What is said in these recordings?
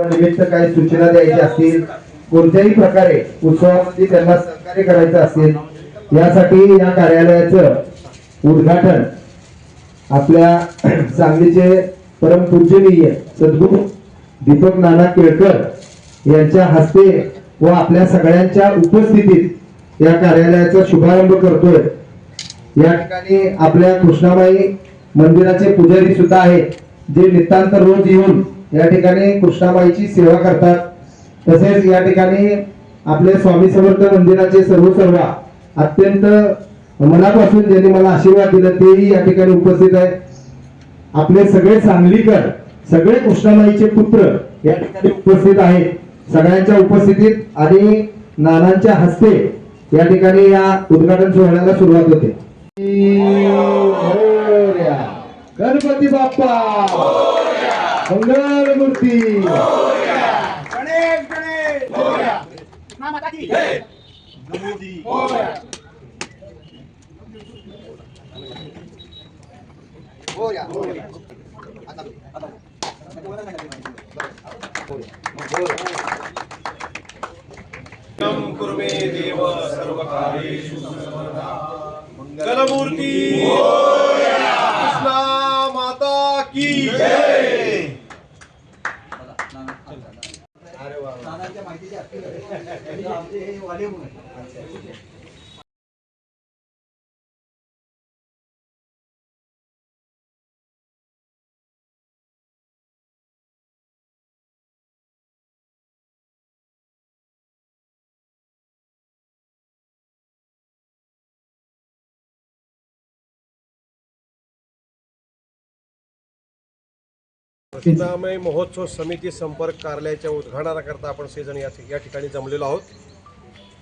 निमित्त काही सूचना द्यायच्या असतील कोणत्याही प्रकारे उत्सवामध्ये त्यांना सहकार्य करायचं असेल यासाठी या कार्यालयाचं उद्घाटन आपल्या सांगलीचे परमपूजनीय सद्गुरू दीपक नाना केळकर यांच्या हस्ते व आपल्या सगळ्यांच्या उपस्थितीत या कार्यालयाचा शुभारंभ करतोय. या ठिकाणी आपल्या कृष्णाबाई मंदिराचे पुजारी सुद्धा आहेत जे नितांत रोज येऊन या ठिकाणी कृष्णाबाईची सेवा करतात. तसेच या ठिकाणी आपले स्वामी समर्थ मंदिराचे सर्व सर्व अत्यंत मनापासून ज्यांनी मला आशीर्वाद दिला तेही या ठिकाणी उपस्थित आहे आपले सगळे सांगलीकर सगळे कृष्णाबाईचे पुत्र या ठिकाणी उपस्थित आहेत. सगळ्यांच्या उपस्थितीत आणि नानांच्या हस्ते या ठिकाणी या उद्घाटन सोहळ्याला सुरुवात होते. Ganpati Bappa! Hungar Murti. Oh, yeah. Oh, माहितीचे आमचे हे वाले म्हणून. कृष्णामय महोत्सव समिती संपर्क कार्यालयाच्या उद्घाटनाकरता आपण सेजण या या ठिकाणी जमलेलो आहोत.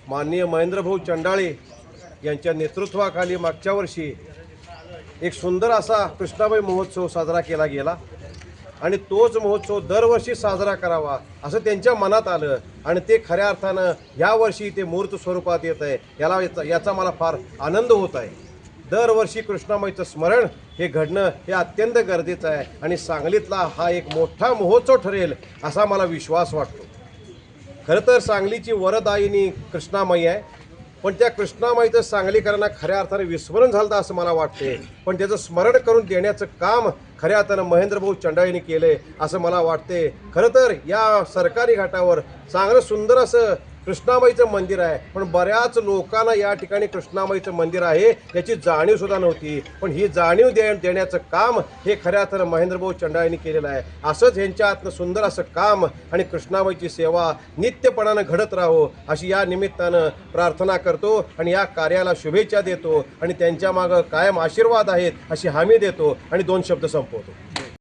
माननीय महेंद्रभाऊ चंडाळे यांच्या नेतृत्वाखाली मागच्या वर्षी एक सुंदर असा कृष्णाबाई महोत्सव साजरा केला गेला आणि तोच महोत्सव दरवर्षी साजरा करावा असं त्यांच्या मनात आलं आणि ते खऱ्या अर्थानं यावर्षी ते मूर्त स्वरूपात येत आहे. याला याचा मला फार आनंद होत आहे. दरवर्षी कृष्णामाईचं स्मरण हे घडणं हे अत्यंत गरजेचं आहे आणि सांगलीतला हा एक मोठा महोत्सव ठरेल असा मला विश्वास वाटतो. खरं तर सांगलीची वरदायिनी कृष्णामाई आहे पण त्या कृष्णामाईचं सांगलीकरांना खऱ्या अर्थाने विस्मरण झालं असं मला वाटते. पण त्याचं स्मरण करून देण्याचं काम खऱ्या अर्थानं महेंद्रभाऊ चंडाळीने आहे असं मला वाटते. खरं तर या सरकारी घाटावर चांगलं सुंदर असं कृष्णाबाईचं मंदिर आहे. पण बऱ्याच लोकांना या ठिकाणी कृष्णाबाईचं मंदिर आहे याची जाणीवसुद्धा नव्हती. पण ही जाणीव दे देण्याचं काम हे खऱ्या तर महेंद्रभाऊ चंडाळीने केलेलं आहे. असंच ह्यांच्या आतनं सुंदर असं काम आणि कृष्णाबाईची सेवा नित्यपणानं घडत राहो अशी या निमित्तानं प्रार्थना करतो आणि या कार्याला शुभेच्छा देतो आणि त्यांच्या मागं कायम आशीर्वाद आहेत अशी हमी देतो आणि दोन शब्द संपवतो.